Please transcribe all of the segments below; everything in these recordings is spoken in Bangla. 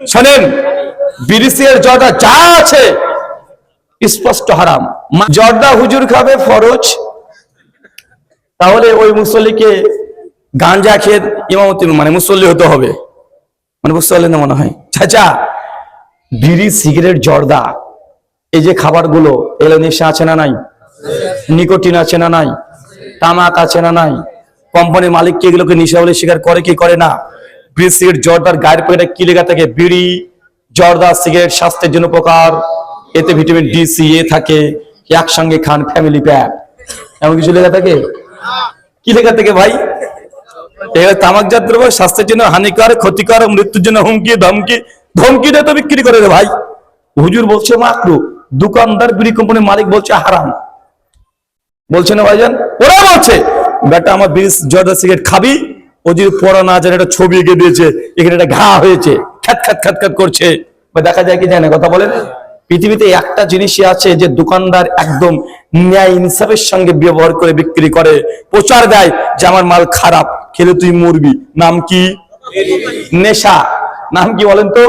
শোনেন, বিরিসির জর্দা যা আছে স্পষ্ট হারাম। জর্দা হুজুর খাবে ফরজ, তাহলে ওই মুসল্লিকে গাঞ্জা খেয়ে ইমামতি মানে মুসল্লি হতে হবে। মানে বুঝতে পারলেন না মনে হয়? চাচা, বিড়ি, সিগারেট, জর্দা, এই যে খাবারগুলো এগুলো নেশা আছে না নাই? নিকোটিন আছে না নাই? তামাক আছে না নাই? কোম্পানির মালিক কি এগুলোকে নেশা বলে স্বীকার করে কি করে না? বিড়ি সিগারেট, জর্দার গায়ের পরে কি লেখা থাকে? বিড়ি, জর্দা, সিগারেট স্বাস্থ্যের জন্য উপকার। এতে ভিটামিন ডি সি এ থাকে। একসঙ্গে খান ফ্যামিলি প্যাক এমন কিছু লেখা থাকে? কি লেখা থাকে ভাই? এবার তামাকজাত দ্রব্য, স্বাস্থ্যের জন্য হানিকার ক্ষতিকর মৃত্যুর জন্য হুমকি, ধমকি। ধমকি দিয়ে তো বিক্রি করে ভাই। হুজুর বলছে মাকরু, দোকানদার বিড়ি কোম্পানির মালিক বলছে হারাম। বলছে না ভাইজান? ওরা বলছে, বেটা আমার বিড়ি, জর্দা, সিগারেট খাবি ও যদি পড়া না জানে, একটা ছবি এঁকে দিয়েছে, এখানে একটা ঘা হয়েছে, খ্যাত খ্যাত খ্যাত খ্যাত করছে। দেখা যায় কি জানে, কথা বলেন পৃথিবীতে একটা জিনিসই আছে যে দোকানদার একদম ন্যায় ইনসাফের সঙ্গে ব্যবহার করে বিক্রি করে, প্রচার দেয় যে আমার মাল খারাপ, খেলে তুই মরবি। নাম কি? নেশা। নাম কি বলেন তো?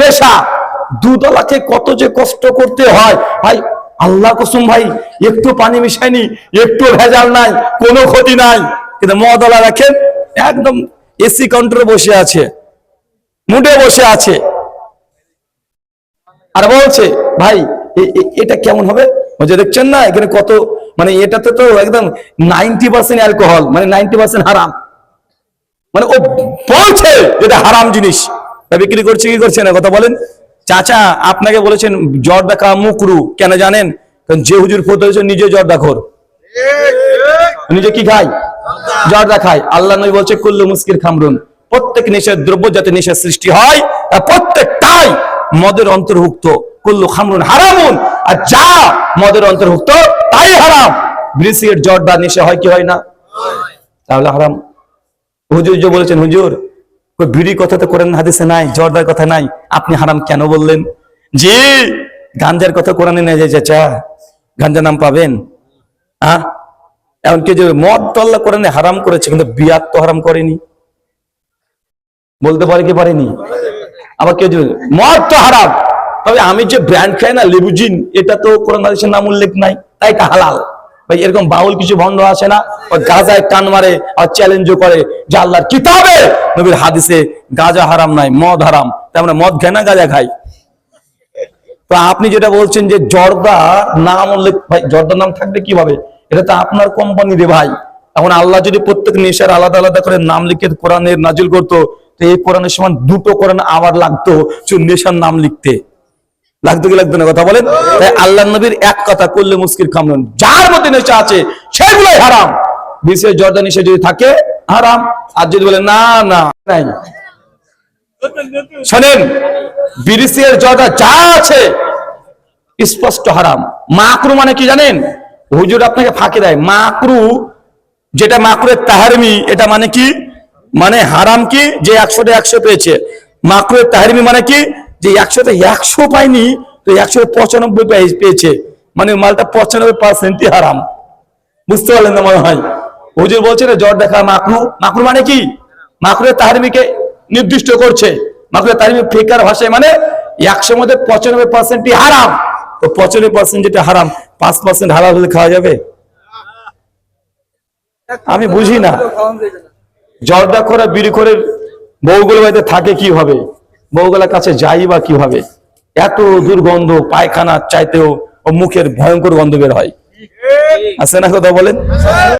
নেশা। দুদলাকে কত যে কষ্ট করতে হয়। ভাই, আল্লাহ কসম ভাই, একটু পানি মিশায়নি, একটু ভেজাল নাই, কোনো ক্ষতি নাই। কিন্তু মদলা রাখেন একদম এসি কাউন্টারে বসে আছে, মুডে বসে আছে। আর বলছে, ভাই এটা কেমন হবে? বলছে দেখছেন না, এখানে কত মানে এটাতে তো একদম নাইনটি পার্সেন্ট অ্যালকোহল মানে নাইনটি পার্সেন্ট হারাম। মানে ও বলছে এটা হারাম জিনিস। বিক্রি করছে, কি করছে না, কথা বলেন। চাচা, আপনাকে বলেছেন জ্বর দেখা মুকরু কেন জানেন? কারণ যে হুজুর ফোট হয়েছে নিজে জ্বর দেখর নিজে কি খায়? জর্দা খায়। আল্লাহ নবী বলছে, কুল্লু মুস্কির খামরুন। প্রত্যেক নেশার দ্রব্য যাতে নেশার সৃষ্টি হয় তার প্রত্যেকটাই মদের অন্তর্ভুক্ত। কুল্লু খামরুন হারামুন, আর যা মদের অন্তর্ভুক্ত, তাই হারাম। ব্রিসিগেট জর্দা নেশা হয় কি হয় না? তাহলে হারাম। হুজুর যে বলেছেন, হুজুর, কই বিড়ি কথা তো কোরআন হাদিসে নাই, জর্দার কথা নাই, আপনি হারাম কেন বললেন? জি, গাঞ্জার কথা কোরআনে নেই যে চাচা, গাঞ্জা নাম পাবেন? আহ এমনকি যে মদ তো আল্লাহ কোরআনে হারাম করেছে, কিন্তু বিয়াত তো হারাম করেনি। বলতে পারে কি পারেনি? আবার কেউ মদ তো হারাম। তবে আমি যে ব্র্যান্ড খাই না, লেবুজিন, এটা তো কোরআন হাদিসের নাম উল্লেখ নাই, তাই এটা হালাল। ভাই, এরকম বাউল কিছু ভণ্ড আছে না গাজায় টান মারে আর চ্যালেঞ্জও করে যে আল্লাহর কিতাবে নবীর হাদিসে গাজা হারাম নাই, মদ হারাম। তাই আমরা মদ খাই না গাজা খাই। তো আপনি যেটা বলছেন যে জর্দা নাম উল্লেখ ভাই, জর্দার নাম থাকবে কীভাবে? এটা তো আপনার কোম্পানি রে ভাই। এখন আল্লাহ যদি প্রত্যেক নেশার আলাদা আলাদা করে নাম লিখে কোরআনের নাজিল করতো, তো এই কোরআনের সমান দুটো কোরআন আবার লাগতো নেশার নাম লিখতে। লাগতো কি লাগতো না কথা বলেন? তাই আল্লাহ নবীর এক কথা করলে মুস্কির খামরন, যার মধ্যে নেশা আছে, সেগুলোই হারাম। বিশেষ জর্দা নেশা যদি থাকে, হারাম। আর যদি বলে, না না, নাই। শোনেন বিরিসির জর্দা যা আছে, স্পষ্ট হারাম। মাকরু মানে কি জানেন? হুজুর আপনাকে ফাঁকি দেয়। মাকরু, যেটা মাকরুর তাহারমি, এটা মানে কি? মানে হারাম কি? যে একশোটা একশো পেয়েছে। মাকরুর তাহারমি মানে কি? যে একশোতে একশো পায়নি, তো একশো পঁচানব্বই পেয়েছে। মানে মালটা পঁচানব্বই পার্সেন্টই হারাম। বুঝতে পারলেন না মনে হয়? হুজুর বলছে না, জ্বর দেখা মাকরু। মাকরু মানে কি? মাকরুর তাহারমিকে নির্দিষ্ট করছে। মাকরুর তাহারমি ফেকার ভাষায় মানে একশো মধ্যে পঁচানব্বই পার্সেন্টই হারাম। তো পঁচানব্বই পার্সেন্ট যেটা হারাম পাঁচ পার্সেন্ট হালাল হলে খাওয়া যাবে? আমি বুঝি না। জর্দা করে বিড়ি করে বউগুলো বাড়িতে থাকে কি হবে? বউগুলার কাছে যাই বা কি হবে? এত দুর্গন্ধ, পায়খানা, চাইতেও মুখের ভয়ঙ্কর গন্ধ বের হয়। আছে না কথা বলেন?